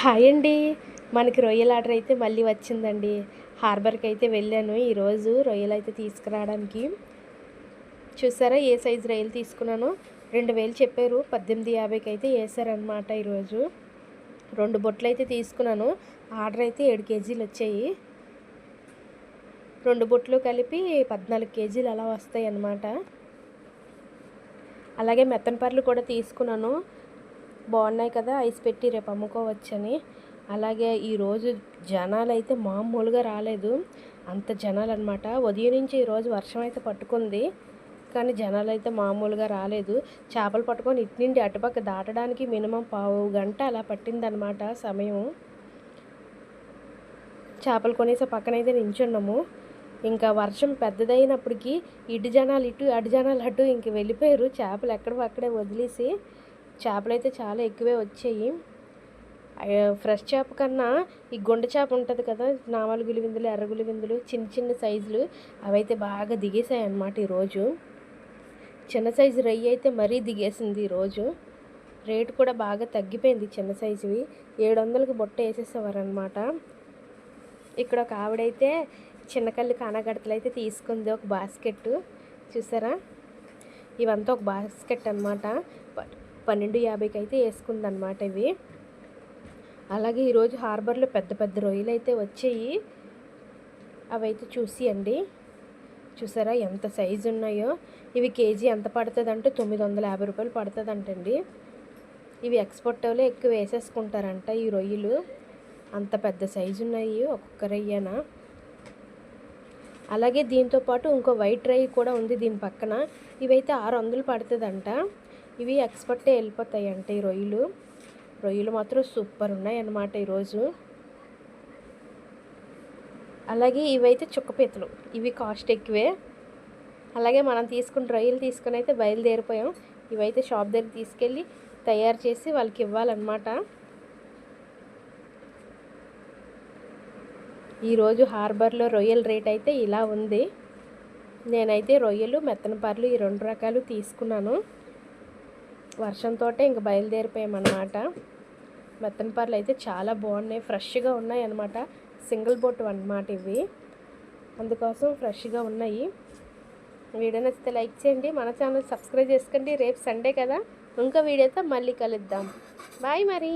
Hi అండి. మనకి రొయ్యల ఆర్డర్ అయితే మళ్ళీ వచ్చిందండి. హార్బర్కి అయితే వెళ్ళాను ఈరోజు రొయ్యలు అయితే తీసుకురావడానికి. చూసారా ఏ సైజు రొయ్యలు తీసుకున్నాను? రెండు వేలు చెప్పారు. పద్దెనిమిది యాభైకి అయితే వేసారనమాట ఈరోజు. రెండు బొట్లు అయితే తీసుకున్నాను. ఆర్డర్ అయితే ఏడు కేజీలు వచ్చాయి. రెండు బొట్లు కలిపి పద్నాలుగు కేజీలు అలా వస్తాయి అన్నమాట అలాగే మెత్తన పర్లు కూడా తీసుకున్నాను. బాగున్నాయి కదా ఐస్ పెట్టి రేపు అమ్ముకోవచ్చని. అలాగే ఈరోజు జనాలు అయితే మామూలుగా రాలేదు. అంత జనాలు అనమాట ఉదయం నుంచి ఈరోజు వర్షం అయితే పట్టుకుంది. కానీ జనాలు అయితే మామూలుగా రాలేదు. చేపలు పట్టుకొని ఇటు నుండి అటుపక్క దాటడానికి మినిమం పావు గంట అలా పట్టిందనమాట సమయం. చేపలు కొనేసే పక్కనైతే నించున్నాము. ఇంకా వర్షం పెద్దదైనప్పటికీ ఇటు జనాలు ఇటు అటు జనాలు అటు ఇంక వెళ్ళిపోయారు. చేపలు ఎక్కడ అక్కడే వదిలేసి చేపలు అయితే చాలా ఎక్కువే వచ్చాయి. ఫ్రెష్ చేప కన్నా ఈ గుండె చేప ఉంటుంది కదా నామాలు గులివిందులు ఎర్ర గులివిందులు చిన్న చిన్న సైజులు అవైతే బాగా దిగేసాయి అన్నమాట ఈరోజు. చిన్న సైజు రొయ్యి అయితే మరీ దిగేసింది ఈరోజు. రేటు కూడా బాగా తగ్గిపోయింది చిన్న సైజువి. ఏడు వందలకి బొట్ట వేసేసేవారు అనమాట ఇక్కడ ఒక ఆవిడైతే చిన్నకల్లి కానగడతలు అయితే తీసుకుంది ఒక బాస్కెట్ చూసారా? ఇవంతా ఒక బాస్కెట్ అనమాట పన్నెండు యాభైకి అయితే వేసుకుందనమాట ఇవి. అలాగే ఈరోజు హార్బర్లో పెద్ద పెద్ద రొయ్యలు అయితే వచ్చాయి. అవైతే చూసి అండి చూసారా ఎంత సైజు ఉన్నాయో. ఇవి కేజీ ఎంత పడుతుంది అంటే తొమ్మిది వందల యాభై రూపాయలు పడుతుందంటండి. ఇవి ఎక్స్పోర్ట్ వాళ్ళే ఎక్కువ వేసేసుకుంటారంట ఈ రొయ్యలు. అంత పెద్ద సైజు ఉన్నాయి ఒక్కొక్క రొయ్యన. అలాగే దీంతో పాటు ఇంకో వైట్ రై కూడా ఉంది దీని పక్కన. ఇవైతే ఆరు వందలు పడుతుందంట. ఇవి ఎక్స్పర్టే వెళ్ళిపోతాయి అంటే ఈ రొయ్యలు. రొయ్యలు మాత్రం సూపర్ ఉన్నాయి అన్నమాట ఈరోజు. అలాగే ఇవైతే చుక్కపీతలు ఇవి కాస్ట్ ఎక్కువే. అలాగే మనం తీసుకున్న రొయ్యలు తీసుకుని అయితే బయలుదేరిపోయాం. ఇవైతే షాప్ దగ్గర తీసుకెళ్ళి తయారు చేసి వాళ్ళకి ఇవ్వాలన్నమాట. ఈరోజు హార్బర్లో రొయ్యల రేట్ అయితే ఇలా ఉంది. నేనైతే రొయ్యలు మెత్తనపార్లు ఈ రెండు రకాలు తీసుకున్నాను. వర్షంతో ఇంక బయలుదేరిపోయామన్నమాట. మెత్తనపార్లు అయితే చాలా బాగున్నాయి. ఫ్రెష్గా ఉన్నాయి అనమాట సింగిల్ బొట్టు అనమాట ఇవి. అందుకోసం ఫ్రెష్గా ఉన్నాయి. వీడియో నచ్చితే లైక్ చేయండి. మన ఛానల్ సబ్స్క్రైబ్ చేసుకోండి. రేపు సండే కదా. ఇంకా వీడియోతో మళ్ళీ కలుద్దాం. బాయ్ మరి.